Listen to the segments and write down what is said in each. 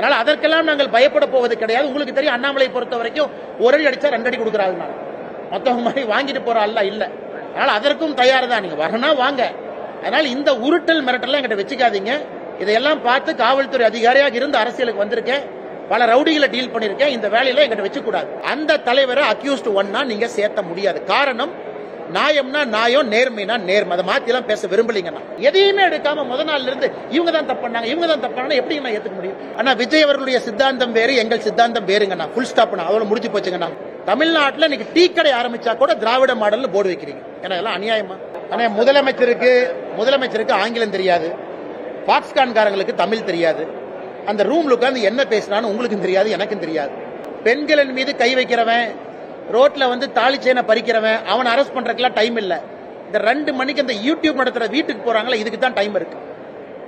அதனால அதற்கெல்லாம் நாங்கள் பயப்பட போவது கிடையாது. உங்களுக்கு தெரியும் அண்ணாமலை பொறுத்த வரைக்கும் ஒரு அடி அடிச்சா ரெண்டு அடி கொடுக்குறாங்க நான் மத்தவங்க மாதிரி வாங்கிட்டு போற அல்ல இல்ல. அதனால அதற்கும் தயார் தான் நீங்க வரனா வாங்க. அதனால இந்த உருட்டல் மிரட்டல்லாம் எங்கிட்ட வச்சுக்காதீங்க. இதையெல்லாம் பார்த்து காவல்துறை அதிகாரியாக இருந்து அரசியலுக்கு வந்திருக்கேன். பல ரவுடிகளை டீல் பண்ணிருக்கேன். இந்த வேலையில எங்கிட்ட வச்சு கூடாது அந்த தலைவரை அக்யூஸ்ட் ஒன்னா நீங்க சேர்த்த முடியாது. காரணம் நியாயம்னா நியாயம் நேர்மைனா நேர்மை. அதை மாத்திலாம் பேச விரும்பலீங்கண்ணா. எதையுமே எடுக்காம முத நாள்ல இருந்து இவங்க தான் தப்பு பண்ணாங்க இவங்க தான் தப்பு பண்ணாங்க எப்படி நான் ஏத்துக்க முடியும்? ஆனா விஜய் அவர்களுடைய சித்தாந்தம் வேறு எங்கள் சித்தாந்தம் வேறுங்கண்ணா. ஃபுல் ஸ்டாப் அவ்வளவு முடிஞ்சு போச்சுங்கண்ணா. தமிழ்நாட்டில் இன்னைக்கு டீ கடை ஆரம்பிச்சா கூட திராவிட மாடல்ல போர்டு வைக்கிறீங்க. ஏன்னா இதெல்லாம் அநியாயமா? ஆனா முதலமைச்சருக்கு முதலமைச்சருக்கு ஆங்கிலம் தெரியாது. பாக்ஸ்கான்காரங்களுக்கு தமிழ் தெரியாது. அந்த ரூம்ல உட்காந்து என்ன பேசினான்னு உங்களுக்கும் தெரியாது எனக்கும் தெரியாது. பெண்களின் மீது கை வைக்கிறவன் ரோட்ல வந்து தாலி செயினை பறிக்கிறவன் அவனை அரெஸ்ட் பண்றதுக்குலாம் டைம் இல்ல. இந்த ரெண்டு மணிக்கு அந்த யூடியூப் நடத்துற வீட்டுக்கு போறாங்களா இதுக்கு தான் டைம் இருக்கு.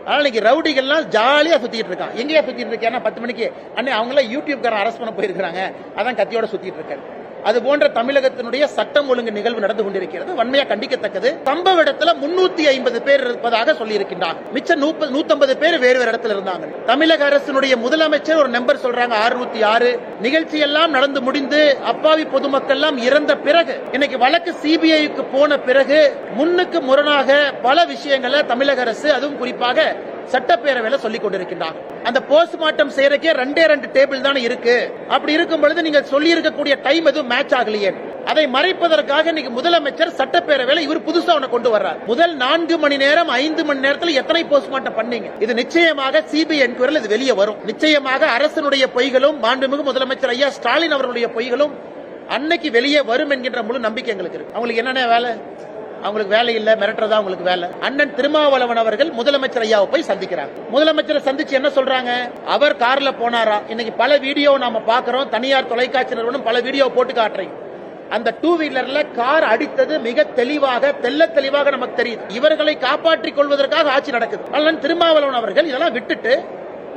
ஆனால் இன்னைக்கு ரவுடிகள்லாம் ஜாலியாக சுற்றிட்டு இருக்கான். எங்கேயா சுற்றிட்டு இருக்கேன் பத்து மணிக்கு அன்னை அவங்களாம் யூடியூப்காரன் அரெஸ்ட் பண்ண போயிருக்காங்க அதான் கத்தியோட சுற்றிட்டு இருக்கேன் அது போன்ற தமிழகத்தினுடைய சட்டம் ஒழுங்கு நிகழ்வு நடந்து கொண்டிருக்கிறது. வன்மையா கண்டிக்கத்தக்கது. சம்பவ இடத்துல முன்னூத்தி ஐம்பது பேர் இருப்பதாக சொல்லியிருக்கின்றார். மிச்ச நூத்தம்பது பேர் வேறு வேறு இடத்துல இருந்தாங்க. தமிழக அரசினுடைய முதலமைச்சர் ஒரு நம்பர் சொல்றாங்க அறுநூத்தி ஆறு. நிகழ்ச்சி எல்லாம் நடந்து முடிந்து அப்பாவி பொதுமக்கள் எல்லாம் இறந்த பிறகு இன்னைக்கு வழக்கு சிபிஐக்கு போன பிறகு முன்னுக்கு முரணாக பல விஷயங்களை தமிழக அரசு அதுவும் குறிப்பாக சட்டப்பேரவையில சொல்லிக் கொண்டிருக்கின்றாங்க அந்த போஸ்ட்மார்ட்டம் செய்யறக்கே ரெண்டே ரெண்டு டேபிள் தானே இருக்கு. அப்படி இருக்கும் பொழுது நீங்க சொல்லி இருக்கக்கூடிய டைம் எதுவும் மேட்ச் ஆகலையே. அதை மறைப்பதற்காக இன்னைக்கு முதலமைச்சர் சட்டப்பேரவையில இவர் புதுசா ஒண்ணு கொண்டு வர்றார். முதல் நான்கு மணி நேரம் ஐந்து மணி நேரத்தில் எத்தனை போஸ்ட்மார்ட்டம் பண்ணீங்க? இது நிச்சயமாக சிபிஐ என்கொயரில் இது வெளியே வரும். நிச்சயமாக அரசனுடைய பொய்களும் மாண்புமிகு முதலமைச்சர் ஐயா ஸ்டாலின் அவர்களுடைய பொய்களும் அன்னைக்கு வெளியே வரும் என்கின்ற முழு நம்பிக்கை எங்களுக்கு இருக்கு. அவங்களுக்கு என்னென்ன வேலை? அவங்களுக்கு வேலை இல்ல மிரட்டுறதா அவங்களுக்கு வேலை. அண்ணன் திருமாவளவன் அவர்கள் முதலமைச்சர் ஐயாவை போய் சந்திக்கிறாங்க முதலமைச்சரை சந்திச்சு என்ன சொல்றாங்க? அவர் கார்ல போனாரா? இன்னைக்கு பல வீடியோ நாம பாக்குறோம் தனியார் தொலைக்காட்சி நிறுவனம் பல வீடியோ போட்டு காட்டுறீங்க. அந்த டூ வீலர்ல கார் அடித்தது மிக தெளிவாக தெல்ல தெளிவாக நமக்கு தெரியுது. இவர்களை காப்பாற்றிக் கொள்வதற்காக ஆட்சி நடக்குது. அண்ணன் திருமாவளவன் அவர்கள் இதெல்லாம் விட்டுட்டு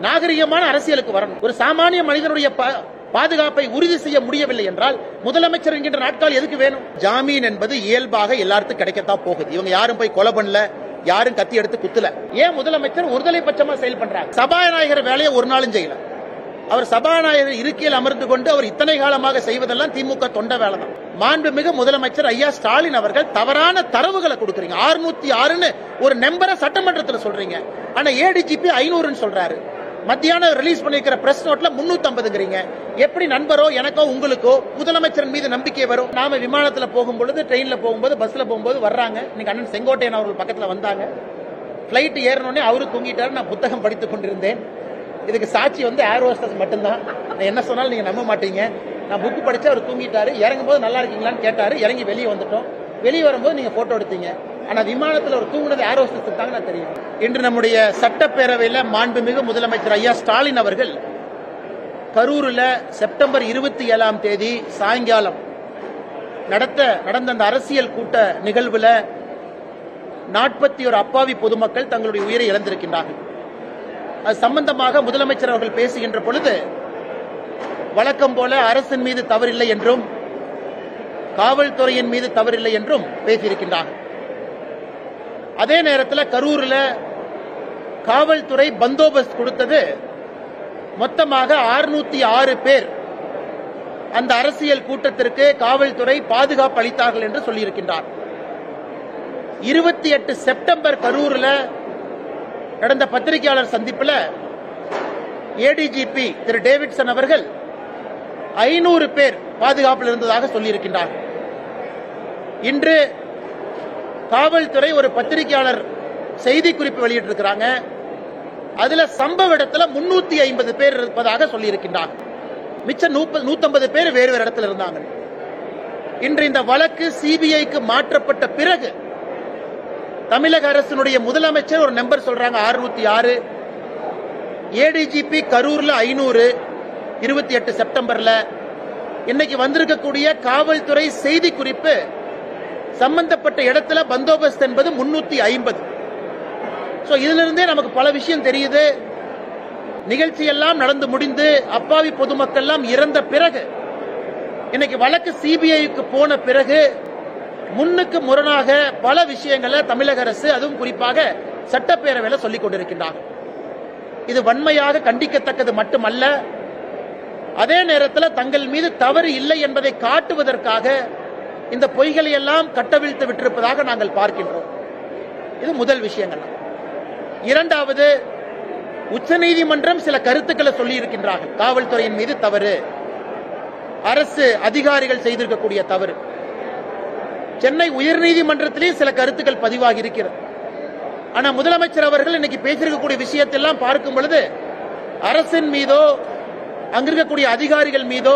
நாகரிகமான அரசியலுக்கு வரணும். ஒரு சாமானிய மனிதனுடைய ப- பாதுகாப்பை உறுதி செய்ய முடியவில்லை என்றால் முதலமைச்சர் என்கின்ற நாட்கள் எதுக்கு வேணும்? ஜாமீன் என்பது இயல்பாக எல்லாருக்கும் கிடைக்கத்தான் போகுது. இவங்க யாரும் போய் கொலை பண்ணல யாரும் கத்தி எடுத்து குத்துல. ஏன் முதலமைச்சர் ஒருதலை பட்சமா செயல் பண்றாங்க சபாநாயகர் வேலையை ஒரு நாளும் செய்யல. அவர் சபாநாயகர் இருக்கையில் அமர்ந்து கொண்டு அவர் இத்தனை காலமாக செய்வதெல்லாம் திமுக தொண்ட வேலை தான். மாண்புமிகு முதலமைச்சர் ஐயா ஸ்டாலின் அவர்கள் தவறான தரவுகளை கொடுக்குறீங்க. 606 ஆறுன்னு ஒரு நம்பரை சட்டமன்றத்தில் சொல்றீங்க. ஆனா ஏடிஜிபி ஐநூறுன்னு சொல்றாரு. மத்தியானம் ரிலீஸ் பண்ணிருக்கிற பிரஸ் நோட்ல 350ங்கிறீங்க எப்படி நண்பரோ எனக்கோ உங்களுக்கோ முதலமைச்சர் மீது நம்பிக்கை வரும்? நாம விமானத்துல போகும்பொழுது ட்ரெயின்ல போகும்போது பஸ்ல போகும்போது வர்றாங்க. இன்னைக்கு அண்ணன் செங்கோட்டையன் அவர்கள் பக்கத்துல வந்தாங்க. பிளைட் ஏறினோடனே அவரு தூங்கிட்டாரு. நான் புத்தகம் படித்துக் கொண்டிருந்தேன். இதுக்கு சாட்சி வந்து ஏர் ஹோஸ்டஸ் மட்டும்தான். நான் என்ன சொன்னாலும் நீங்க நம்ப மாட்டீங்க. நான் புக் படிச்சு அவர் தூங்கிட்டாரு. இறங்கும் போது நல்லா இருக்கீங்களான்னு கேட்டாரு. இறங்கி வெளியே வந்துட்டோம். வெளியே வரும்போது நீங்க போட்டோ எடுத்தீங்க. ஆனா விமானத்துல ஒரு தூங்குனது ஏர் ஹோஸ்டஸ் தாங்க நான் தெரியும் இன்று நம்முடைய சட்டப்பேரவையில மாண்புமிகு முதலமைச்சர் ஐயா ஸ்டாலின் அவர்கள் கரூரில் செப்டம்பர் இருபத்தி ஏழாம் தேதி சாயங்காலம் நடத்த நடந்த அந்த அரசியல் கூட்ட நிகழ்வுல நாற்பத்தி ஒரு அப்பாவி பொதுமக்கள் தங்களுடைய உயிரை இழந்திருக்கின்றார்கள். அது சம்பந்தமாக முதலமைச்சர் அவர்கள் பேசுகின்ற பொழுது வழக்கம் போல அரசின் மீது தவறில்லை என்றும் காவல்துறையின் மீது தவறில்லை என்றும் பேசியிருக்கின்றார்கள். அதே நேரத்தில் கரூரில் காவல்துறை பந்தோபஸ்த் கொடுத்தது. மொத்தமாக 606 ஆறு பேர் அந்த அரசியல் கூட்டத்திற்கு காவல்துறை பாதுகாப்பு அளித்தார்கள் என்று சொல்லியிருக்கின்றார். இருபத்தி எட்டு செப்டம்பர் கரூரில் நடந்த பத்திரிகையாளர் சந்திப்புல ஏடிஜிபி திரு டேவிட்சன் அவர்கள் ஐநூறு பேர் பாதுகாப்பில் இருந்ததாக சொல்லியிருக்கின்றார். இன்று காவல்துறை ஒரு பத்திரிகையாளர் செய்தி குறிப்பு வெளியிட்டிருக்கிறாங்க. அதுல சம்பவ இடத்துல முன்னூத்தி ஐம்பது பேர் இருப்பதாக சொல்லியிருக்கின்றார். மிச்ச நூத்தம்பது பேர் வேறு வேறு இடத்துல இருந்தாங்க. இன்று இந்த வழக்கு சிபிஐக்கு மாற்றப்பட்ட பிறகு தமிழக அரசினுடைய முதலமைச்சர் ஒரு நம்பர் சொல்றாங்க 606 ஆறு. ஏடிஜிபி கரூர்ல ஐநூறு இருபத்தி எட்டு செப்டம்பர்ல. இன்னைக்கு வந்திருக்கக்கூடிய காவல்துறை செய்தி குறிப்பு சம்பந்தப்பட்ட இடத்துல பந்தோபஸ்த் என்பது முன்னூத்தி ஐம்பது. ஸோ இதிலிருந்தே நமக்கு பல விஷயம் தெரியுது. நிகழ்ச்சி எல்லாம் நடந்து முடிந்து அப்பாவி பொதுமக்கள் எல்லாம் இறந்த பிறகு இன்னைக்கு வழக்கு சிபிஐக்கு போன பிறகு முன்னுக்கு முரணாக பல விஷயங்களை தமிழக அரசு அதுவும் குறிப்பாக சட்டப்பேரவையில் சொல்லிக் கொண்டிருக்கின்றார்கள் இது வன்மையாக கண்டிக்கத்தக்கது மட்டுமல்ல அதே நேரத்தில் தங்கள் மீது தவறு இல்லை என்பதை காட்டுவதற்காக இந்த பொய்களை எல்லாம் கட்டவிழ்த்து விட்டிருப்பதாக நாங்கள் பார்க்கின்றோம். இது முதல் விஷயங்கள். இரண்டாவது உச்சநீதிமன்றம் சில கருத்துக்களை சொல்லி இருக்கின்றார்கள் காவல்துறையின் மீது தவறு. அரசு அதிகாரிகள் செய்திருக்கக்கூடிய தவறு. சென்னை உயர்நீதிமன்றத்திலேயே சில கருத்துக்கள் பதிவாகி இருக்கிறது. ஆனா முதலமைச்சர் அவர்கள் இன்னைக்கு பேசியிருக்கக்கூடிய விஷயத்தெல்லாம் பார்க்கும் பொழுது அரசின் மீதோ அங்கிருக்கக்கூடிய அதிகாரிகள் மீதோ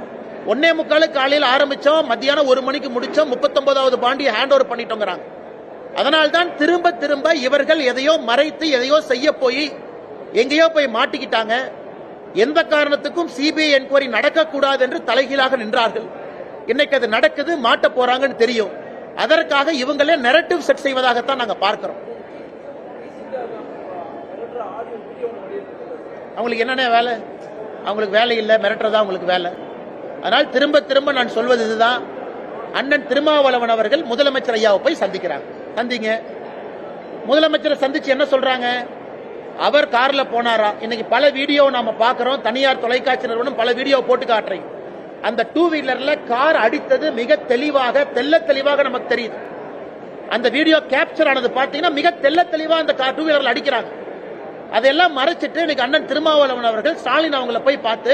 ஒன்னே முக்கால காலையில் ஆரம்பிச்சோம் மத்தியானம் ஒரு மணிக்கு முடிச்சோம் முப்பத்தொன்பதாவது பாண்டி ஹேண்ட் ஓவர் பண்ணிட்டோங்கிறாங்க. அதனால்தான் திரும்ப திரும்ப இவர்கள் எதையோ மறைத்து எதையோ செய்ய போய் எங்கேயோ போய் மாட்டிக்கிட்டாங்க. எந்த காரணத்துக்கும் சிபிஐ என்கொயரி நடக்கக்கூடாது என்று தலைகீழாக நின்றார்கள். இன்னைக்கு அது நடக்குது மாட்ட போறாங்கன்னு தெரியும். அதற்காக இவங்களே நெரட்டிவ் செட் செய்வதாகத்தான் நாங்க பார்க்கிறோம். அவங்களுக்கு என்னென்ன வேலை? அவங்களுக்கு வேலை இல்லை மிரட்டுறதா அவங்களுக்கு வேலை? அதனால் திரும்ப திரும்ப நான் சொல்வது இதுதான். அண்ணன் திருமாவளவன் அவர்கள் முதலமைச்சர் ஐயாவை போய் சந்திக்கிறாங்க. சந்திங்க. முதலமைச்சரை சந்திச்சு என்ன சொல்றாங்க? அவர் கார்ல போனாரா? இன்னைக்கு பல வீடியோ நாம பாக்குறோம் தனியார் தொலைக்காட்சி நிறுவனம் பல வீடியோ போட்டு காட்டுறீங்க. அந்த டூ வீலர்ல கார் அடித்தது மிக தெளிவாக தெள்ள தெளிவாக நமக்கு தெரியுது. அந்த வீடியோ கேப்சர் ஆனது பாத்தீங்கன்னா மிக தெல்ல தெளிவா அந்த கார் டூ வீலர்ல அடிக்கிறாங்க. அதெல்லாம் மறைச்சிட்டு இன்னைக்கு அண்ணன் திருமாவளவன் அவர்கள் ஸ்டாலின் அவங்கள போய் பார்த்து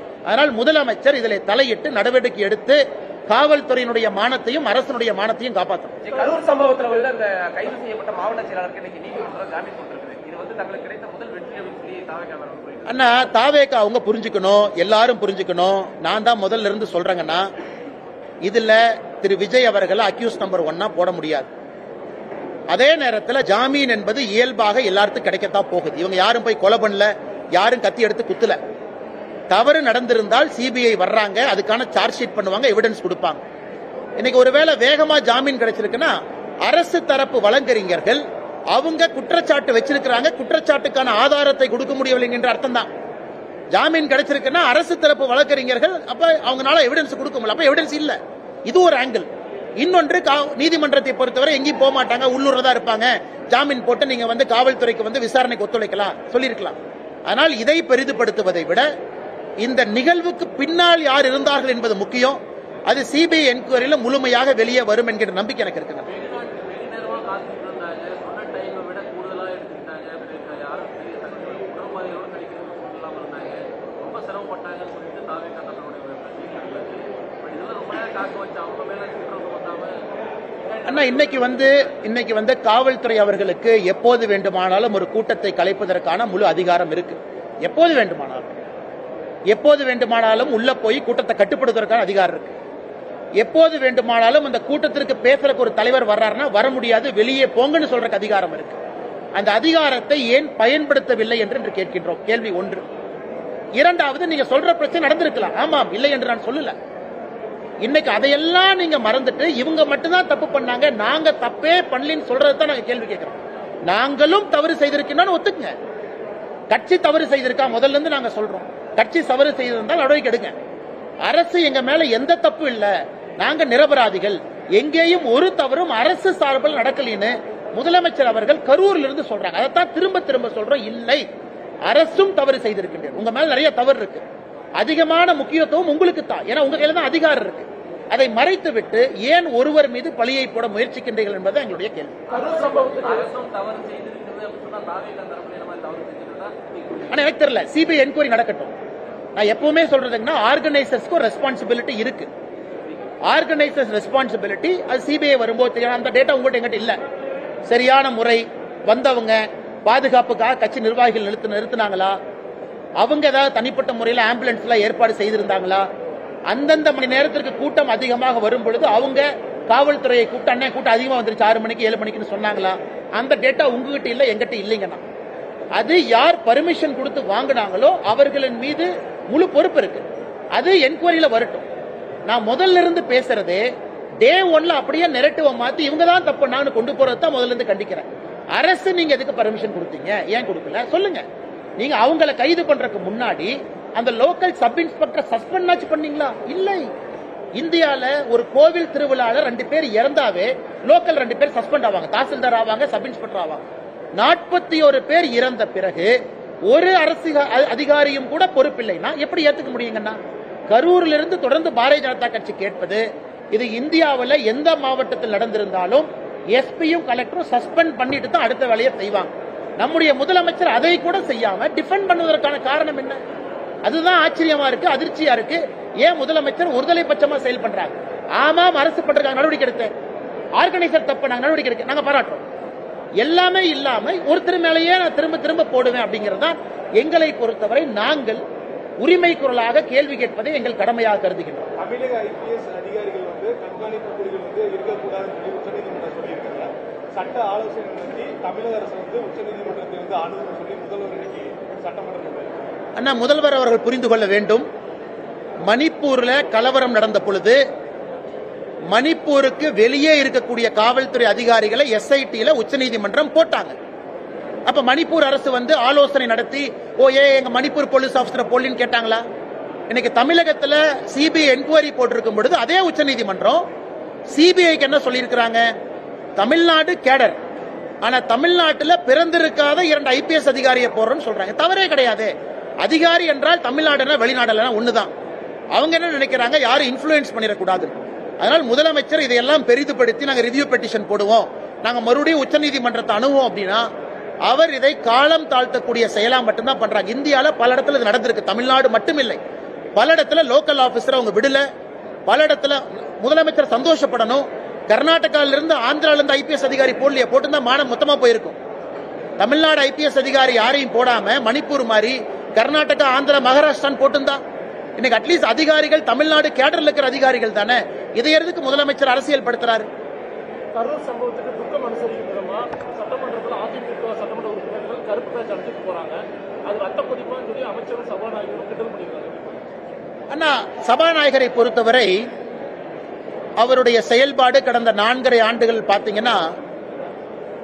அதனால் முதலமைச்சர் இதில் தலையிட்டு நடவடிக்கை எடுத்து காவல்துறையினுடைய மானத்தையும் அரசனுடைய மானத்தையும் காப்பாற்றணும். சரி, கரூர் சம்பவத்துல அந்த கைது செய்யப்பட்ட மாவட்ட செயலாளருக்கு இன்னைக்கு நீதிமன்றம் ஜாமீன் கொடுத்திருக்குது. இது வந்து தங்களுக்கு கிடைத்த முதல் வெற்றி அப்படின்னு சொல்லி அண்ணா தாவேக்கா அவங்க புரிஞ்சுக்கணும் எல்லாரும் புரிஞ்சுக்கணும். நான் தான் முதல்ல இருந்து சொல்றேங்கன்னா இதுல திரு விஜய் அவர்களை அக்யூஸ் நம்பர் ஒன்னா போட முடியாது. அதே நேரத்தில் ஜாமீன் என்பது இயல்பாக எல்லாருக்கும் கிடைக்கத்தான் போகுது. இவங்க யாரும் போய் கொலை பண்ணல யாரும் கத்தி எடுத்து குத்தல. தவறு நடந்திருந்தால் சிபிஐ வர்றாங்க அதுக்கான சார்ஜ் ஷீட் பண்ணுவாங்க எவிடன்ஸ் கொடுப்பாங்க. இன்னைக்கு ஒருவேளை வேகமா ஜாமீன் கிடைச்சிருக்குன்னா அரசு தரப்பு வழக்கறிஞர்கள் அவங்க குற்றச்சாட்டு வச்சிருக்கிறாங்க குற்றச்சாட்டுக்கான ஆதாரத்தை கொடுக்க முடியவில்லை என்ற அர்த்தம் தான் ஜாமீன் கிடைச்சிருக்குன்னா அரசு தரப்பு வழக்கறிஞர்கள் அப்ப அவங்களால எவிடன்ஸ் கொடுக்க முடியல. அப்ப எவிடன்ஸ் இல்ல. இது ஒரு ஆங்கிள் இன்னொன்று கா- நீதிமன்றத்தை பொறுத்தவரை எங்கேயும் போக மாட்டாங்க உள்ளூர்ல தான் இருப்பாங்க. ஜாமீன் போட்டு நீங்க வந்து காவல்துறைக்கு வந்து விசாரணைக்கு ஒத்துழைக்கலாம் சொல்லியிருக்கலாம். ஆனால் இதை பெரிதுபடுத்துவதை விட இந்த நிகழ்வுக்கு பின்னால் யார் இருந்தார்கள் என்பது முக்கியம். அது சிபிஐ என்கொயரியில முழுமையாக வெளியே வரும் என்கிற நம்பிக்கை எனக்கு இருக்கிறது அண்ணா இன்னைக்கு வந்து இன்னைக்கு வந்து காவல்துறை அவர்களுக்கு எப்போது வேண்டுமானாலும் ஒரு கூட்டத்தை கலைப்பதற்கான முழு அதிகாரம் இருக்கு. எப்போது வேண்டுமானாலும். எப்போது வேண்டுமானாலும் உள்ள போய் கூட்டத்தை கட்டுப்படுத்துவதற்கான அதிகாரம் இருக்கு. எப்போது வேண்டுமானாலும் அந்த கூட்டத்திற்கு பேசுறதுக்கு ஒரு தலைவர் வர்றாருன்னா வர முடியாது வெளியே போங்கன்னு சொல்றதுக்கு அதிகாரம் இருக்கு. அந்த அதிகாரத்தை ஏன் பயன்படுத்தவில்லை என்று என்று கேட்கின்றோம். கேள்வி ஒன்று. இரண்டாவது நீங்க சொல்ற பிரச்சனை நடந்திருக்கலாம். ஆமாம் இல்லை என்று நான் சொல்லல. இன்னைக்கு அதையெல்லாம் நீங்க மறந்துட்டு இவங்க மட்டும்தான் தப்பு பண்ணாங்க நாங்க தப்பே பண்ணலின்னு சொல்றது தான் நாங்க கேள்வி கேட்கிறோம். நாங்களும் தவறு செய்திருக்கோம்னு ஒத்துக்குங்க. கட்சி தவறு செய்திருக்கா? முதல்ல இருந்து நாங்க சொல்றோம். கட்சி தவறு செய்திருந்தால் நடவடிக்கை எடுங்க. அரசு எங்க மேல எந்த தப்பு இல்ல. நாங்க நிரபராதிகள். எங்கேயும் ஒரு தவறும் அரசு சார்பில் நடக்கலின்னு முதலமைச்சர் அவர்கள் கரூர்ல இருந்து சொல்றாங்க. அதைத்தான் திரும்ப திரும்ப சொல்றோம். இல்லை. அரசும் தவறு செய்திருக்கின்றது உங்க மேல நிறைய தவறு இருக்கு. அதிகமான முக்கியத்துவம் உங்களுக்கு தான். ஏன்னா உங்க கையில தான் அதிகாரம் இருக்கு. அதை மறைத்து விட்டு ஏன் ஒருவர் மீது பழியை போட முயற்சிக்கின்றீர்கள் என்பது எங்களுடைய கேள்வி. ஆனா எனக்கு தெரியல. சிபிஐ என்கொயரி நடக்கட்டும். நான் எப்பவுமே சொல்றதுங்கன்னா ஆர்கனைசர்ஸ்க்கு ஒரு ரெஸ்பான்சிபிலிட்டி இருக்கு. ஆர்கனைசர்ஸ் ரெஸ்பான்சிபிலிட்டி அது சிபிஐ வரும்போது தெரியும் அந்த டேட்டா உங்கள்கிட்ட எங்கிட்ட இல்லை. சரியான முறை வந்தவங்க பாதுகாப்புக்காக கட்சி நிர்வாகிகள் நிறுத்து நிறுத்தினாங்களா? அவங்க ஏதாவது தனிப்பட்ட முறையில் ஆம்புலன்ஸ்ல ஏற்பாடு செய்திருந்தாங்களா? அந்தந்த மணி நேரத்திற்கு கூட்டம் அதிகமாக வரும் பொழுது அவங்க காவல்துறையை கூப்பிட்டு அண்ணன் கூட்டம் அதிகமாக வந்துருச்சு. ஆறு மணிக்கு ஏழு மணிக்குன்னு சொன்னாங்களா? அந்த டேட்டா உங்ககிட்ட இல்லை எங்கிட்ட இல்லைங்கண்ணா. அது யார் பர்மிஷன் கொடுத்து வாங்கினாங்களோ அவர்களின் மீது முழு பொறுப்பு இருக்கு. அது என்கொயரியில வரட்டும். நான் முதல்ல இருந்து பேசுறது டே ஒன்ல அப்படியே நெரட்டிவ மாத்தி இவங்க தான் தப்பு நான் கொண்டு போறது தான் முதல்ல இருந்து கண்டிக்கிறேன். அரசு நீங்க எதுக்கு பர்மிஷன் கொடுத்தீங்க? ஏன் கொடுக்கல? சொல்லுங்க. நீங்க அவங்கள கைது பண்றதுக்கு முன்னாடி அந்த லோக்கல் சப் இன்ஸ்பெக்டர் சஸ்பெண்ட் ஆச்சு பண்ணீங்களா? இல்லை. இந்தியால ஒரு கோவில் திருவிழால ரெண்டு பேர் இறந்தாவே லோக்கல் ரெண்டு பேர் சஸ்பெண்ட் ஆவாங்க. தாசில்தார் ஆவாங்க சப் இன்ஸ்பெக்டர் ஆவாங்க. நாற்பத்தி ஒரு பேர் இறந்த பிறகு ஒரு அரசு அதிகாரியும் கூட பொறுப்பில்லைன்னா எப்படி ஏத்துக்க முடியுங்கண்ணா? கரூரில் இருந்து தொடர்ந்து பாரதிய ஜனதா கட்சி கேட்பது இது இந்தியாவில் எந்த மாவட்டத்தில் நடந்திருந்தாலும் எஸ்பியும் கலெக்டரும் சஸ்பெண்ட் பண்ணிட்டு தான் அடுத்த வேலையை செய்வாங்க. நம்முடைய முதலமைச்சர் அதை கூட செய்யாம டிஃபெண்ட் பண்ணுவதற்கான காரணம் என்ன? அதுதான் ஆச்சரியமா இருக்கு அதிர்ச்சியா இருக்கு. ஏன் முதலமைச்சர் ஒருதலை பட்சமா செயல் பண்றாங்க ஆமாம் அரசு பண்றாங்க நடவடிக்கை எடுத்து ஆர்கனைசர் தப்பு நாங்க நடவடிக்கை எடுக்க நாங்க பாராட்டுறோம். எல்லாமே இல்லாம ஒருத்தர் மேலேயே நான் திரும்ப திரும்ப போடுவேன் அப்படிங்கிறது தான் எங்களை பொறுத்தவரை நாங்கள் உரிமை குரலாக கேள்வி கேட்பதை எங்கள் கடமையாக கருதுகின்றோம். தமிழக ஐபிஎஸ் அதிகாரிகள் வந்து கண்காணிப்பு குழுவில் வந்து இருக்கக்கூடாதுன்னு சொல்லி உச்சநீதிமன்றம் சொல்லியிருக்காங்க. சட்ட ஆலோசனை நடத்தி தமிழக அரசு வந்து உச்சநீதிமன்றத்தை வந்து அணுகுன்னு சொல்லி முதல்வர் இன்னைக்கு சட்டமன்றத்தில் அண்ணா முதல்வர் அவர்கள் புரிந்து கொள்ள வேண்டும். மணிப்பூர்ல கலவரம் நடந்த பொழுது மணிப்பூருக்கு வெளியே இருக்கக்கூடிய காவல்துறை அதிகாரிகளை எஸ்ஐடியில உச்சநீதிமன்றம் போட்டாங்க. அப்ப மணிப்பூர் அரசு வந்து ஆலோசனை நடத்தி ஓ ஏ எங்க மணிப்பூர் போலீஸ் ஆபீசரை போலின்னு கேட்டாங்களா? இன்னைக்கு தமிழகத்துல சிபிஐ என்கொயரி போட்டிருக்கும் பொழுது அதே உச்சநீதிமன்றம் சிபிஐக்கு என்ன சொல்லியிருக்கிறாங்க? தமிழ்நாடு கேடர். ஆனா தமிழ்நாட்டுல பிறந்திருக்காத இரண்டு ஐபிஎஸ் அதிகாரியை போடுறோம்னு சொல்றாங்க. தவறே கிடையாது. அதிகாரி என்றால் தமிழ்நாடுனா வெளிநாடுல ஒண்ணுதான். அவங்க என்ன நினைக்கிறாங்க? யாரும் இன்ஃபுளுயன்ஸ் பண்ணிடக்கூடாது அதனால் முதலமைச்சர் இதையெல்லாம் பெரிதுபடுத்தி நாங்கள் ரிவ்யூ பெட்டிஷன் போடுவோம். நாங்கள் மறுபடியும் உச்சநீதிமன்றத்தை அணுவோம் அப்படின்னா அவர் இதை காலம் தாழ்த்தக்கூடிய செயலா மட்டும்தான் பண்றாங்க. இந்தியாவில் பல இடத்துல இது நடந்திருக்கு. தமிழ்நாடு மட்டும் இல்லை. பல இடத்துல லோக்கல் ஆபீசர் அவங்க விடல. பல இடத்துல முதலமைச்சர் சந்தோஷப்படணும். கர்நாடகால இருந்து ஆந்திரால இருந்து ஐபிஎஸ் அதிகாரி போடலையே போட்டுதான் மானம் மொத்தமா போயிருக்கும். தமிழ்நாடு ஐபிஎஸ் அதிகாரி யாரையும் போடாம மணிப்பூர் மாதிரி கர்நாடகா ஆந்திரா மகாராஷ்டிரான்னு போட்டுந்தா இன்னைக்கு அட்லீஸ்ட் அதிகாரிகள் தமிழ்நாடு கேடர்ல இருக்கிற அதிகாரிகள் தானே? இதை எதுக்கு முதலமைச்சர் அரசியல் படுத்துறாரு. கரூர் சம்பவத்துக்கு துக்கம் அனுசரிக்கும் விதமா சட்டமன்றத்தில் அதிமுக சட்டமன்ற உறுப்பினர்கள் கருப்பு பேச்சு அடிச்சுட்டு போறாங்க. அது ரத்த கொதிப்பான்னு சொல்லி அமைச்சரும் சபாநாயகரும் கிண்டல் பண்ணியிருக்காங்க அண்ணா சபாநாயகரை பொறுத்தவரை அவருடைய செயல்பாடு கடந்த நான்கரை ஆண்டுகள் பாத்தீங்கன்னா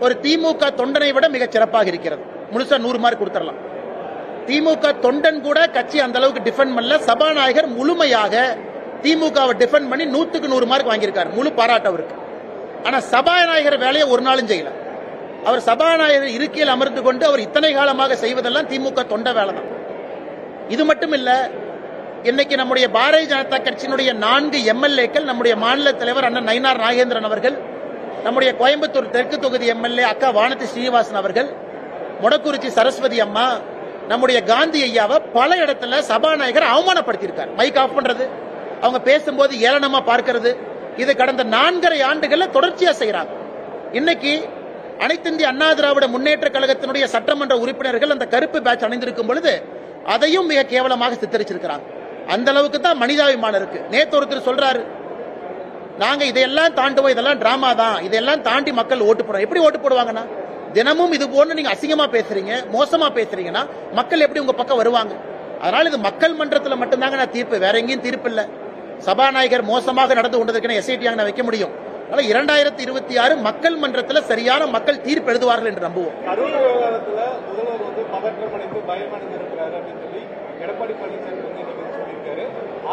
ஒரு திமுக தொண்டனை விட மிகச் சிறப்பாக இருக்கிறது. முழுசா நூறு மார்க் கொடுத்துடலாம். திமுக தொண்டன் கூட கட்சி அந்த அளவுக்கு டிஃபெண்ட் பண்ணல. சபாநாயகர் முழுமையாக திமுகவை டிஃபெண்ட் பண்ணி நூத்துக்கு நூறு மார்க் வாங்கியிருக்காரு. முழு பாராட்டு அவருக்கு. ஆனா சபாநாயகர் வேலையை ஒரு நாளும் செய்யல. அவர் சபாநாயகர் இருக்கையில் அமர்ந்து கொண்டு அவர் இத்தனை காலமாக செய்வதெல்லாம் திமுக தொண்ட வேலை தான். இது மட்டும் இல்ல இன்னைக்கு நம்முடைய பாரதிய ஜனதா கட்சியினுடைய நான்கு எம்எல்ஏக்கள் நம்முடைய மாநில தலைவர் அண்ணன் நயினார் நாகேந்திரன் அவர்கள் நம்முடைய கோயம்புத்தூர் தெற்கு தொகுதி எம்எல்ஏ அக்கா வானதி ஸ்ரீனிவாசன் அவர்கள் மொடக்குறிச்சி சரஸ்வதி அம்மா நம்முடைய காந்தி ஐயாவை பல இடத்துல சபாநாயகர் அவமானப்படுத்தியிருக்கார். மைக் ஆஃப் பண்றது. அவங்க பேசும்போது ஏளனமா பார்க்கிறது. இது கடந்த நான்கரை ஆண்டுகள்ல தொடர்ச்சியா செய்யறாங்க இன்னைக்கு அனைத்து இந்திய அண்ணா திராவிட முன்னேற்ற கழகத்தினுடைய சட்டமன்ற உறுப்பினர்கள் அந்த கருப்பு பேட்ச் அணிந்திருக்கும் பொழுது அதையும் மிக கேவலமாக சித்தரிச்சிருக்கிறாங்க. அந்த அளவுக்கு தான் மனிதாபிமானம் இருக்கு. நேத்து ஒருத்தர் சொல்றாரு நாங்க இதையெல்லாம் தாண்டுவோம். இதெல்லாம் டிராமா தான். இதெல்லாம் தாண்டி மக்கள் ஓட்டு போடுறோம் எப்படி ஓட்டு போடுவாங்கன்னா? தினமும் இது போன்று நீங்க அசிங்கமா பேசுறீங்க மோசமா பேசுறீங்கன்னா மக்கள் எப்படி உங்க பக்கம் வருவாங்க? அதனால இது மக்கள் மன்றத்தில் மட்டும்தாங்க நான் தீர்ப்பு. வேற எங்கேயும் தீர்ப்பு இல்ல. சபாநாயகர் மோசமாக நடந்து கொண்டதற்கான எஸ்ஐடி நான் வைக்க முடியும். அதனால இரண்டாயிரத்தி இருபத்தி ஆறு மக்கள் மன்றத்தில் சரியான மக்கள் தீர்ப்பு எழுதுவார்கள் என்று நம்புவோம்.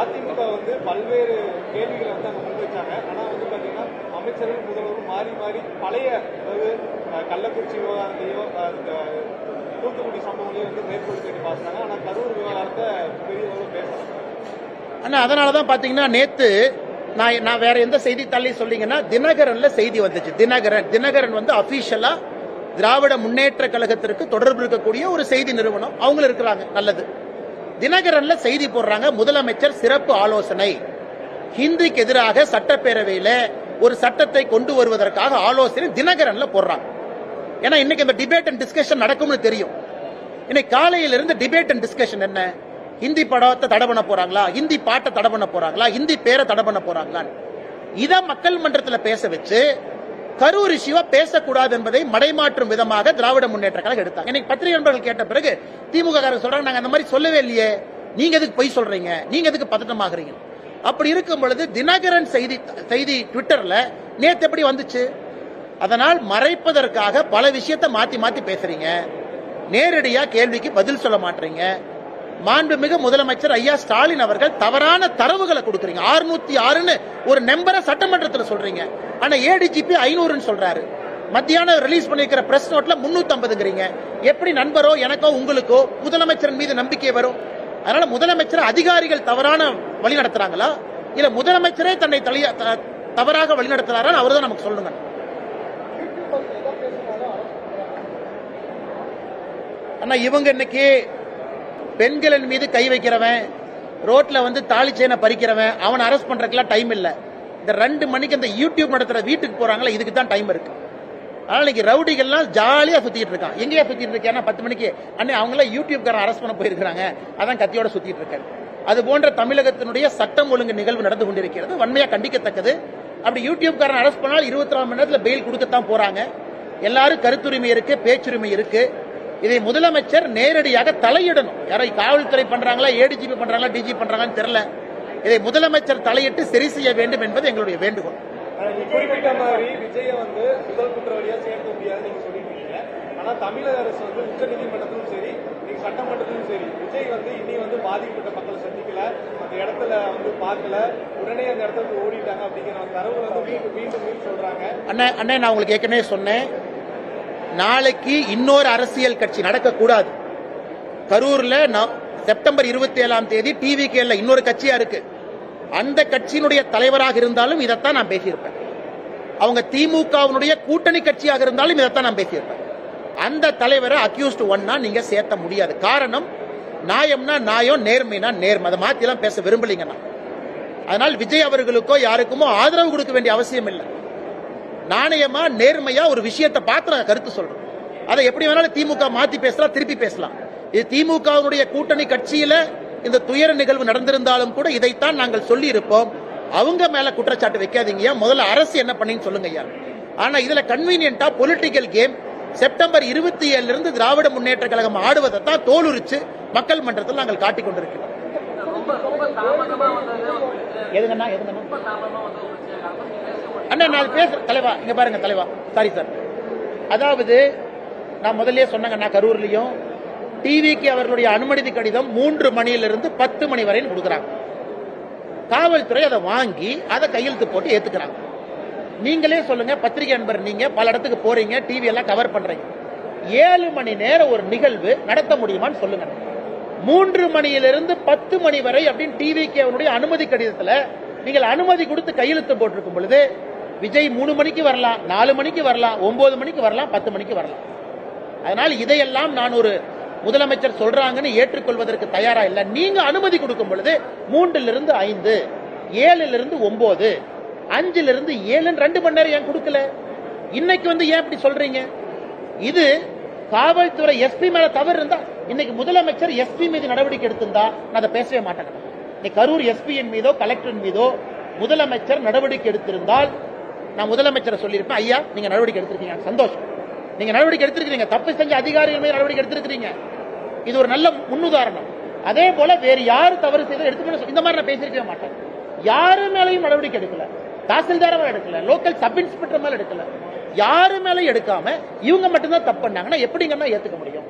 அதிமுக வந்து பல்வேறு கேள்விகளை வந்து அங்க முன்வைச்சாங்க. ஆனா வந்து பாத்தீங்கன்னா அமைச்சர்கள் முதல்வரும் மாறி மாறி பழைய அதாவது கள்ளக்குறிச்சி விவகாரத்தையோ தூத்துக்குடி சம்பவங்களையும் வந்து மேற்கொள்ள தேடி பாசினாங்க ஆனா கரூர் விவகாரத்தை பெரிய அளவு பேசணும் ஆனா அதனாலதான் பாத்தீங்கன்னா நேத்து நான் நான் வேற எந்த செய்தித்தாளையும் சொல்லிங்கன்னா தினகரன்ல செய்தி வந்துச்சு. தினகரன் தினகரன் வந்து அபிஷியலா திராவிட முன்னேற்ற கழகத்திற்கு தொடர்பு இருக்கக்கூடிய ஒரு செய்தி நிறுவனம். அவங்களும் இருக்கிறாங்க நல்லது. தினகரன்ல செய்தி போடுறாங்க முதலமைச்சர் சிறப்பு ஆலோசனை. ஹிந்திக்கு எதிராக சட்டப்பேரவையில ஒரு சட்டத்தை கொண்டு வருவதற்காக ஆலோசனை தினகரன்ல போடுறாங்க. ஏன்னா இன்னைக்கு இந்த டிபேட் அண்ட் டிஸ்கஷன் நடக்கும்னு தெரியும். இன்னைக்கு காலையில இருந்து டிபேட் அண்ட் டிஸ்கஷன் என்ன? ஹிந்தி படத்தை தடை பண்ண போறாங்களா? ஹிந்தி பாட்டை தடை பண்ண போறாங்களா? ஹிந்தி பேரை தடை பண்ண போறாங்களான்னு. இத மக்கள் மன்றத்தில் பேச வச்சு கரூர் இஷ்யூவா பேசக்கூடாது என்பதை மடைமாற்றும் விதமாக திராவிட முன்னேற்ற கழகம் எடுத்தாங்க. இன்னைக்கு பத்திரிகை நண்பர்கள் கேட்ட பிறகு திமுக காரர் சொல்றாங்க நாங்க அந்த மாதிரி சொல்லவே இல்லையே. நீங்க எதுக்கு பொய் சொல்றீங்க? நீங்க எதுக்கு பதட்டமாகறீங்க? அப்படி இருக்கும் பொழுது தினகரன் செய்தி செய்தி ட்விட்டர்ல நேத்து எப்படி வந்துச்சு? அதனால் மறைப்பதற்காக பல விஷயத்தை மாத்தி மாத்தி பேசுறீங்க. நேரடியா கேள்விக்கு பதில் சொல்ல மாட்டீங்க. மாண்புமிகு முதலமைச்சர் ஐயா ஸ்டாலின் அவர்கள் தவறான தரவுகளை கொடுக்குறீங்க. 606 ஆறுன்னு ஒரு நம்பரை சட்டமன்றத்தில் சொல்றீங்க. ஆனா ஏடிஜிபி ஐநூறுன்னு சொல்றாரு. மத்தியானம் ரிலீஸ் பண்ணிருக்கிற பிரஸ் நோட்ல 350ங்கறீங்க எப்படி நண்பரோ எனக்கோ உங்களுக்கோ முதலமைச்சரின் மீது நம்பிக்கை வரும்? அதனால முதலமைச்சர் அதிகாரிகள் தவறான வழி நடத்துறாங்களா இல்ல முதலமைச்சரே தன்னை தலிய த- தவறாக வழி நடத்துறாரா அவர் தான் நமக்கு சொல்லுங்க ஆனா இவங்க இன்னைக்கு பெண்களின் மீது கை வைக்கிறவன் ரோட்ல வந்து தாலி செயினை பறிக்கிறவன் அவனை அரெஸ்ட் பண்றதுக்குலாம் டைம் இல்ல. இந்த ரெண்டு மணிக்கு இந்த யூடியூப் நடத்துற வீட்டுக்கு போறாங்களா இதுக்கு தான் டைம் இருக்கு. அதனால இன்னைக்கு ரவுடிகள்லாம் ஜாலியா சுத்திட்டு இருக்கான். எங்கேயா சுத்திட்டு இருக்கேன் பத்து மணிக்கு அன்னை அவங்களாம் யூடியூப்காரன் அரெஸ்ட் பண்ண போயிருக்காங்க அதான் கத்தியோட சுத்திட்டு இருக்காரு அது போன்ற தமிழகத்தினுடைய சட்டம் ஒழுங்கு நிகழ்வு நடந்து கொண்டிருக்கிறது. வன்மையா கண்டிக்கத்தக்கது. அப்படி யூடியூப்காரன் அரெஸ்ட் பண்ணால் இருபத்தி நாலு மணி நேரத்தில் பெயில் கொடுக்கத்தான் போறாங்க. எல்லாரும் கருத்துரிமை இருக்கு பேச்சுரிமை இருக்கு. இதை முதலமைச்சர் நேரடியாக தலையிடணும். யாரோ காவல்துறை பண்றாங்களா ஏடிஜிபி பண்றாங்களா டிஜி பண்றாங்கன்னு தெரியல. இதை முதலமைச்சர் தலையிட்டு சரி செய்ய வேண்டும் என்பது எங்களுடைய வேண்டுகோள். குறிப்பிட்ட மாதிரி விஜய வந்து முதல் குற்றவாளியா சேர்க்க முடியாது நீங்க ஆனால் ஆனா தமிழக அரசு வந்து உச்ச நீதிமன்றத்திலும் சரி நீங்க சட்டமன்றத்திலும் சரி விஜய் வந்து இனி வந்து பாதிக்கப்பட்ட மக்களை சந்திக்கல. அந்த இடத்துல வந்து பார்க்கல. உடனே அந்த இடத்துல வந்து ஓடிட்டாங்க அப்படிங்கிற தரவு வந்து மீண்டும் மீண்டும் மீண்டும் சொல்றாங்க. அண்ணே அண்ணே நான் உங்களுக்கு ஏற்கனவே சொன்னேன். நாளைக்கு இன்னொரு அரசியல் கட்சி நடக்கக்கூடாது. கரூர்ல செப்டம்பர் இருபத்தி ஏழாம் தேதி டிவி கேல இன்னொரு கட்சியா இருக்கு. அந்த கட்சியினுடைய தலைவராக இருந்தாலும் இதைத்தான் நான் பேசியிருப்பேன். அவங்க திமுகவினுடைய கூட்டணி கட்சியாக இருந்தாலும் இதைத்தான் நான் பேசியிருப்பேன். அந்த தலைவரை அக்யூஸ்ட் ஒன்னா நீங்க சேர்த்த முடியாது. காரணம் நியாயம்னா நியாயம் நேர்மைனா நேர்மை. அதை மாத்திலாம் பேச விரும்பலீங்க நான். அதனால் விஜய் அவர்களுக்கோ யாருக்குமோ ஆதரவு கொடுக்க வேண்டிய அவசியம் இல்லை. நாணயமா நேர்மையா ஒரு விஷயத்தை பார்த்து நான் கருத்து சொல்றேன். அதை எப்படி வேணாலும் திமுக மாத்தி பேசலாம் திருப்பி பேசலாம். இது திமுகவுடைய கூட்டணி கட்சியில இந்த துயர நிகழ்வு நடந்திருந்தாலும் கூட இதைத்தான் நாங்கள் சொல்லி இருப்போம் அவங்க மேல குற்றச்சாட்டு வைக்காதீங்க. முதல்ல அரசு என்ன பண்ணீங்கன்னு சொல்லுங்க ஐயா. ஆனா இதுல கன்வீனியன்டா பொலிட்டிக்கல் கேம் செப்டம்பர் இருபத்தி ஏழுல இருந்து திராவிட முன்னேற்ற கழகம் ஆடுவதை தான் தோலுரிச்சு மக்கள் மன்றத்தில் நாங்கள் காட்டிக் கொண்டிருக்கிறோம். எதுங்கண்ணா எதுங்கண்ணா? அண்ணா நான் பேச தலைவா இங்க பாருங்க தலைவா. சாரி சார் அதாவது நான் முதல்லயே சொன்னாங்கண்ணா கரூர்லயும் டிவிக்கு அவர்களுடைய அனுமதி கடிதம் மூன்று மணியிலிருந்து பத்து மணி வரையும் கொடுக்குறாங்க. காவல்துறை அதை வாங்கி அதை கையெழுத்து போட்டு ஏத்துக்கிறாங்க. நீங்களே சொல்லுங்க பத்திரிகை நண்பர் நீங்க பல இடத்துக்கு போறீங்க டிவி எல்லாம் கவர் பண்றீங்க. ஏழு மணி நேரம் ஒரு நிகழ்வு நடத்த முடியுமான்னு சொல்லுங்க. மூன்று மணியிலிருந்து பத்து மணி வரை அப்படின்னு டிவிக்கு அவனுடைய அனுமதி கடிதத்துல நீங்கள் அனுமதி கொடுத்து கையெழுத்து போட்டிருக்கும் பொழுது விஜய் மூணு மணிக்கு வரலாம் நாலு மணிக்கு வரலாம் ஒன்பது மணிக்கு வரலாம் பத்து மணிக்கு வரலாம். அதனால் இதையெல்லாம் நான் ஒரு முதலமைச்சர் சொல்றாங்கன்னு ஏற்றுக்கொள்வதற்கு தயாரா இல்லை. நீங்க அனுமதி கொடுக்கும் பொழுது மூன்றிலிருந்து ஐந்து ஏழுல இருந்து ஒன்பது அஞ்சுல இருந்து ஏழுன்னு ரெண்டு மணி நேரம் ஏன் கொடுக்கல? இன்னைக்கு வந்து ஏன் இப்படி சொல்றீங்க? இது காவல்துறை எஸ்பி மேல தவறு இருந்தா இன்னைக்கு முதலமைச்சர் எஸ்பி மீது நடவடிக்கை எடுத்திருந்தா நான் அதை பேசவே மாட்டேன். இன்னைக்கு கரூர் எஸ்பியின் மீதோ கலெக்டரின் மீதோ முதலமைச்சர் நடவடிக்கை எடுத்திருந்தால் நான் முதலமைச்சரை சொல்லியிருப்பேன் ஐயா நீங்க நடவடிக்கை எடுத்திருக்கீங்க. சந்தோஷம். நீங்க நடவடிக்கை எடுத்திருக்கீங்க தப்பு செஞ்ச அதிகாரிகள் மீது நடவடிக்கை எடுத்திருக்கீங்க இது ஒரு நல்ல முன்னுதாரணம். அதே போல வேறு யாரு தவறு செய்தோ எடுத்து இந்த மாதிரி நான் பேசியிருக்கவே மாட்டேன். யாரு மேலையும் நடவடிக்கை எடுக்கல. தாசில்தார மேல எடுக்கல லோக்கல் சப் இன்ஸ்பெக்டர் மேல எடுக்கல யாரு மேலும் எடுக்காம இவங்க மட்டும்தான் தப்பு பண்ணாங்கன்னா எப்படிங்கன்னா ஏத்துக்க முடியும்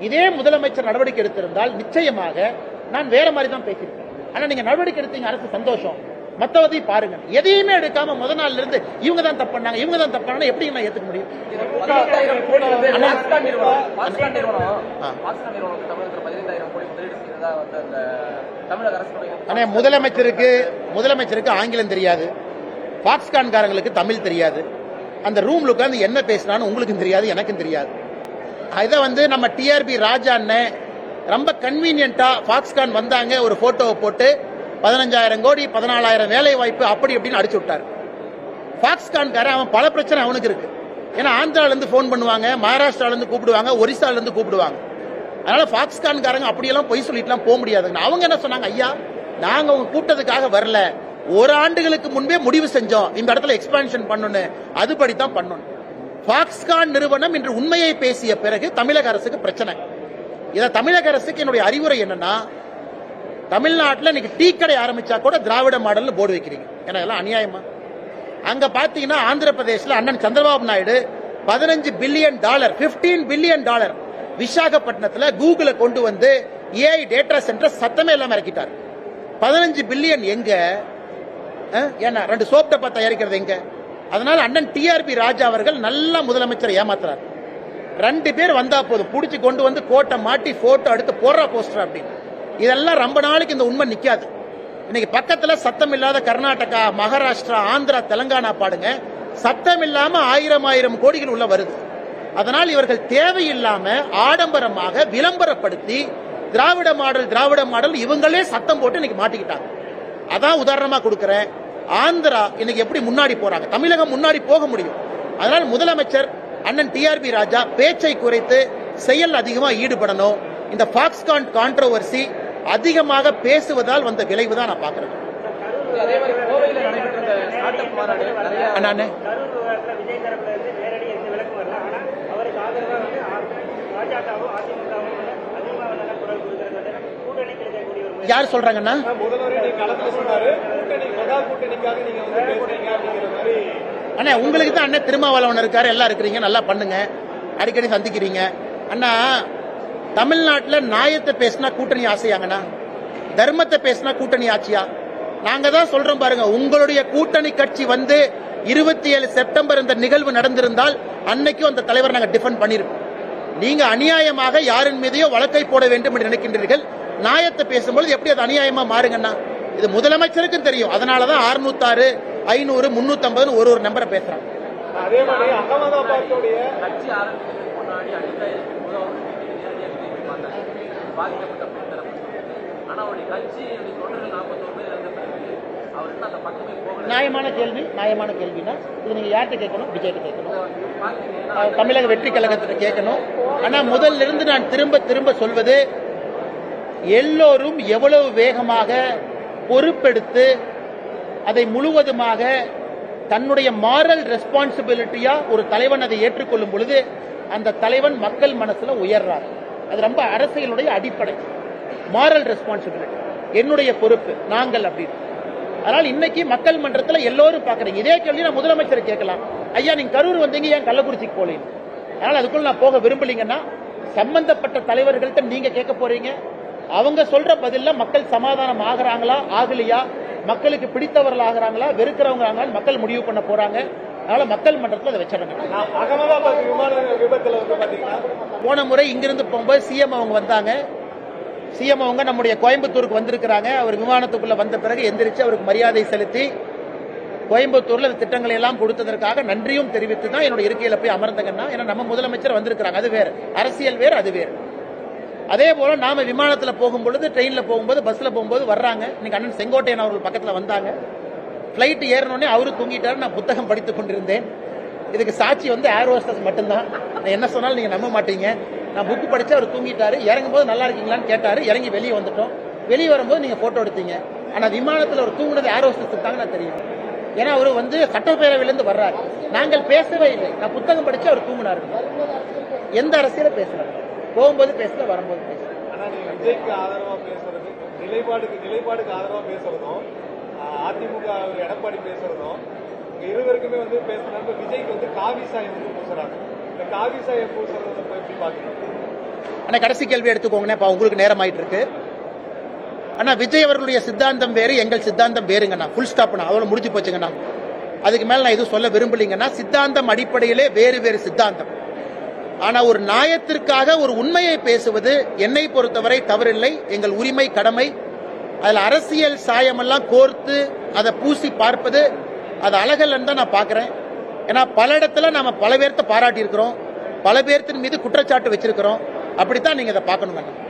இதே முதலமைச்சர் நடவடிக்கை எடுத்திருந்தால் நிச்சயமாக நான் வேற மாதிரி தான் பேசியிருக்கேன் ஆனா நீங்க நடவடிக்கை எடுத்தீங்க அரசு சந்தோஷம் மத்தவதை பாருங்க எதையுமே எடுக்காம முத நாள்ல இருந்து இவங்க தான் தப்பு பண்ணாங்க இவங்க தான் தப்பு பண்ணா எப்படி நான் ஏத்துக்க முடியும் ஆனா முதலமைச்சருக்கு முதலமைச்சருக்கு ஆங்கிலம் தெரியாது பாக்ஸ்கான்காரங்களுக்கு தமிழ் தெரியாது. அந்த ரூம்ல உட்காந்து என்ன பேசினான்னு உங்களுக்கும் தெரியாது எனக்கும் தெரியாது. இதை வந்து நம்ம டிஆர்பி ராஜா அண்ணன் ரொம்ப கன்வீனியன்ட்டா பாக்ஸ்கான் வந்தாங்க ஒரு ஃபோட்டோவை போட்டு பதினஞ்சாயிரம் கோடி பதினாலாயிரம் வேலை வாய்ப்பு அப்படி இப்படின்னு அடிச்சு விட்டாரு. பாக்ஸ்கான்காரன் அவன் பல பிரச்சனை அவனுக்கு இருக்கு. ஏன்னா ஆந்திராலேருந்து ஃபோன் பண்ணுவாங்க மகாராஷ்டிராலேருந்து கூப்பிடுவாங்க ஒரிசாலேருந்து கூப்பிடுவாங்க. அதனால பாக்ஸ்கான்காரங்க அப்படியெல்லாம் பொய் சொல்லிட்டுலாம் போக முடியாதுங்க. அவங்க என்ன சொன்னாங்க ஐயா நாங்கள் அவங்க கூட்டத்துக்காக வரல. ஒரு ஆண்டுகளுக்கு முன்பே முடிவு செஞ்சோம். இந்த இடத்துல எக்ஸ்பான்ஷன் பண்ணணும் அதுபடி தான் பண்ணணும். பாக்ஸ்கான் நிறுவனம் இன்று உண்மையை பேசிய பிறகு தமிழக அரசுக்கு பிரச்சனை. இதை தமிழக அரசுக்கு என்னுடைய அறிவுரை என்னன்னா தமிழ்நாட்டில் இன்னைக்கு டீ கடை ஆரம்பிச்சா கூட திராவிட மாடல்னு போர்டு வைக்கிறீங்க. ஏன்னா இதெல்லாம் அநியாயமா? அங்க பாத்தீங்கன்னா ஆந்திர பிரதேசில் அண்ணன் சந்திரபாபு நாயுடு பதினஞ்சு பில்லியன் டாலர் 15 பில்லியன் டாலர் விசாகப்பட்டினத்துல கூகுளை கொண்டு வந்து ஏஐ டேட்டா சென்டர் சத்தமே இல்லாம இறக்கிட்டார். பதினஞ்சு பில்லியன் எங்க? ஏன்னா ரெண்டு சோப் டப்பா தயாரிக்கிறது எங்க? அதனால அண்ணன் டிஆர்பி ராஜா அவர்கள் நல்ல முதலமைச்சரை ஏமாத்துறாரு. ரெண்டு பேர் வந்தா போதும். பிடிச்சி கொண்டு வந்து கோட்டை மாட்டி போட்டோ எடுத்து போடுற போஸ்டர் அப்படின்னு. இதெல்லாம் ரொம்ப நாளைக்கு இந்த உண்மை நிக்காது. இன்னைக்கு பக்கத்துல சத்தம் இல்லாத கர்நாடகா மகாராஷ்டிரா ஆந்திரா தெலங்கானா பாடுங்க. சத்தம் இல்லாம ஆயிரம் ஆயிரம் கோடிகள் உள்ள வருது. அதனால் இவர்கள் தேவையில்லாம ஆடம்பரமாக விளம்பரப்படுத்தி திராவிட மாடல் திராவிட மாடல் இவங்களே சத்தம் போட்டு இன்னைக்கு மாட்டிக்கிட்டாங்க. அதான் உதாரணமா கொடுக்குறேன். ஆந்திரா இன்னைக்கு எப்படி முன்னாடி போறாங்க? தமிழகம் முன்னாடி போக முடியும். அதனால் முதலமைச்சர் அண்ணன் டிஆர்பி ராஜா பேச்சை குறைத்து செயல் அதிகமா ஈடுபடணும். இந்த பாக்ஸ்கான் கான்ட்ரோவர்சி அதிகமாக பேசுவதால் வந்த விளைவு தான் நான் பாக்குறேன் அதே மாதிரி கோவையில் நடைபெற்ற இந்த ஸ்டார்ட் அப் மாநாடு நிறைய அண்ணாண்ணே. கரூர் விவகாரத்துல விஜய் தரப்புல இருந்து நேரடி எந்த விளக்கம் வரல. ஆனா அவருக்கு ஆதரவா வந்து பாஜகவும் அதிமுகவும் வந்து அதிகமாக வந்து குரல் கொடுக்கிறது வந்து கூட்டணி கிடைக்கக்கூடிய ஒரு யார் சொல்றாங்கன்னா முதல்வரே நீங்க களத்துல சொன்னாரு கூட்டணி மெகா கூட்டணிக்காக நீங்க வந்து பேசுறீங்க அப்படிங்கிற மாதிரி. அண்ணா உங்களுக்கு தான் அண்ணன் திருமாவளவன் இருக்காரு எல்லாம் இருக்கிறீங்க நல்லா பண்ணுங்க. அடிக்கடி சந்திக்கிறீங்க. அண்ணா தமிழ்நாட்டில் நியாயத்தை பேசினா கூட்டணி ஆசையாங்கண்ணா? தர்மத்தை பேசினா கூட்டணி ஆட்சியா? நாங்க தான் சொல்றோம் பாருங்க உங்களுடைய கூட்டணி கட்சி வந்து இருபத்தி ஏழு செப்டம்பர் இந்த நிகழ்வு நடந்திருந்தால் அன்னைக்கும் அந்த தலைவர் நாங்க டிஃபெண்ட் பண்ணிருப்போம். நீங்க அநியாயமாக யாரின் மீதையோ வழக்கை போட வேண்டும் என்று நினைக்கின்றீர்கள். நியாயத்தை பேசும்போது எப்படி அது அநியாயமா மாறுங்கண்ணா இது முதலமைச்சருக்கும் தெரியும். அதனாலதான் அறுநூத்தாறு ஐநூறு முன்னூத்தி ஒரு ஒரு நம்பரை பேசுறாங்க. அதே மாதிரி அகமதாபாத்துடைய கட்சி ஆரம்பிக்கிறதுக்கு முன்னாடி அனிதா இருக்கும்போது அவங்க வீட்டுக்கு நேரடியாக விஜய் போய் பார்த்தாங்க பாதிக்கப்பட்ட பெண் தரப்பு ஆனா அவருடைய கட்சி அப்படி தொண்டர்கள் நாற்பத்தோரு பேர் இருந்த பிறகு அவர் இன்னும் அந்த பக்கமே போகல. நியாயமான கேள்வி நியாயமான கேள்வினா இது நீங்க யார்கிட்ட கேட்கணும்? விஜய்கிட்ட கேட்கணும். தமிழக வெற்றி கழகத்திட்ட கேட்கணும். ஆனா முதல்ல இருந்து நான் திரும்ப திரும்ப சொல்வது எல்லோரும் எவ்வளவு வேகமாக பொறுப்பெடுத்து அதை முழுவதுமாக தன்னுடைய மாரல் ரெஸ்பான்சிபிலிட்டியா ஒரு தலைவன் அதை ஏற்றுக்கொள்ளும் பொழுது அந்த தலைவன் மக்கள் மனசுல உயர்றார். அது ரொம்ப அரசியலுடைய அடிப்படை. மாரல் ரெஸ்பான்சிபிலிட்டி என்னுடைய பொறுப்பு நாங்கள் அப்படின்னு. அதனால் இன்னைக்கு மக்கள் மன்றத்தில் எல்லோரும் பாக்குறீங்க இதே கேள்வி நான் முதலமைச்சர் கேட்கலாம். ஐயா நீங்க கரூர் வந்தீங்க ஏன் கள்ளக்குறிச்சிக்கு போலீங்க அதனால அதுக்குள்ள நான் போக விரும்பலீங்கன்னா சம்பந்தப்பட்ட தலைவர்கள்ட்ட நீங்க கேட்க போறீங்க. அவங்க சொல்ற பதில்ல மக்கள் சமாதானம் ஆகுறாங்களா ஆகலையா? மக்களுக்கு பிடித்தவர்கள் ஆகுறாங்களா? வெறுக்கிறவங்க மக்கள் முடிவு பண்ண போறாங்க. அதனால மக்கள் மன்றத்துல அதை வச்சிடணும். நான் அகமதாபாத் விமான விபத்துல வந்து பாத்தீங்கன்னா போன முறை இங்கிருந்து போகும்போது சிஎம் அவங்க வந்தாங்க. சிஎம் அவங்க நம்முடைய கோயம்புத்தூருக்கு வந்திருக்கிறாங்க. அவர் விமானத்துக்குள்ள வந்த பிறகு எந்திரிச்சு அவருக்கு மரியாதை செலுத்தி கோயம்புத்தூர்ல திட்டங்களை எல்லாம் கொடுத்ததற்காக நன்றியும் தெரிவித்து தான் என்னோட இருக்கையில போய் அமர்ந்தங்கன்னா. ஏன்னா நம்ம முதலமைச்சர் வந்திருக்கிறாங்க. அது வேறு. அரசியல் வேறு அது வேறு. அதே போல் நாம் விமானத்தில் போகும்பொழுது ட்ரெயினில் போகும்போது பஸ்ஸில் போகும்போது வர்றாங்க. இன்னைக்கு அண்ணன் செங்கோட்டையன் அவர்கள் பக்கத்தில் வந்தாங்க. ஃப்ளைட்டு ஏறினோடனே அவரு தூங்கிட்டாரு. நான் புத்தகம் படித்துக் கொண்டிருந்தேன். இதுக்கு சாட்சி வந்து ஏர் ஹோஸ்டஸ் மட்டும்தான். நான் என்ன சொன்னாலும் நீங்கள் நம்ப மாட்டீங்க. நான் புக் படித்து அவர் தூங்கிட்டாரு. இறங்கும் போது நல்லா இருக்கீங்களான்னு கேட்டார். இறங்கி வெளியே வந்துட்டோம். வெளியே வரும்போது நீங்கள் ஃபோட்டோ எடுத்தீங்க. ஆனால் விமானத்தில் ஒரு தூங்கினது ஏர் ஹோஸ்டஸ் தாங்க நான் தெரியும். ஏன்னா அவர் வந்து சட்டப்பேரவையிலேருந்து வர்றாரு. நாங்கள் பேசவே இல்லை. நான் புத்தகம் படித்து அவர் தூங்கினார். எந்த அரசியலும் பேசுகிறார் போகும்போது பேசல வரும்போது பேசல ஆனா நீங்க விஜய்க்கு ஆதரவா பேசுறது நிலைப்பாடுக்கு நிலைப்பாடுக்கு ஆதரவா பேசுறதும் அதிமுக எடப்பாடி பேசுறதும் இருவருக்குமே வந்து பேசுறாங்க விஜய்க்கு வந்து காவி சாயம் வந்து பூசுறாங்க. இந்த காவி சாயம் பூசுறத எப்படி பாக்குறோம் ஆனா கடைசி கேள்வி எடுத்துக்கோங்கண்ணே உங்களுக்கு நேரம் ஆயிட்டு இருக்கு ஆனா விஜய் அவர்களுடைய சித்தாந்தம் வேறு எங்கள் சித்தாந்தம் வேறுங்கண்ணா. ஃபுல் ஸ்டாப்ண்ணா அதோட முடிஞ்சு போச்சுங்கண்ணா. அதுக்கு மேல நான் எதுவும் சொல்ல விரும்பலீங்கன்னா சித்தாந்தம் அடிப்படையிலே வேறு வேறு சித்தாந்தம். ஆனா ஒரு நியாயத்திற்காக ஒரு உண்மையை பேசுவது என்னை பொறுத்தவரை தவறில்லை. எங்கள் உரிமை கடமை. அதுல அரசியல் சாயமெல்லாம் கோர்த்து அதை பூசி பார்ப்பது அது அழகல்லன்னு தான் நான் பார்க்குறேன். ஏன்னா பல இடத்துல நாம பல பேர்த்த பாராட்டி இருக்கிறோம் பல பேர்த்தின் மீது குற்றச்சாட்டு வச்சிருக்கிறோம். அப்படித்தான் நீங்க அதை பார்க்கணுங்க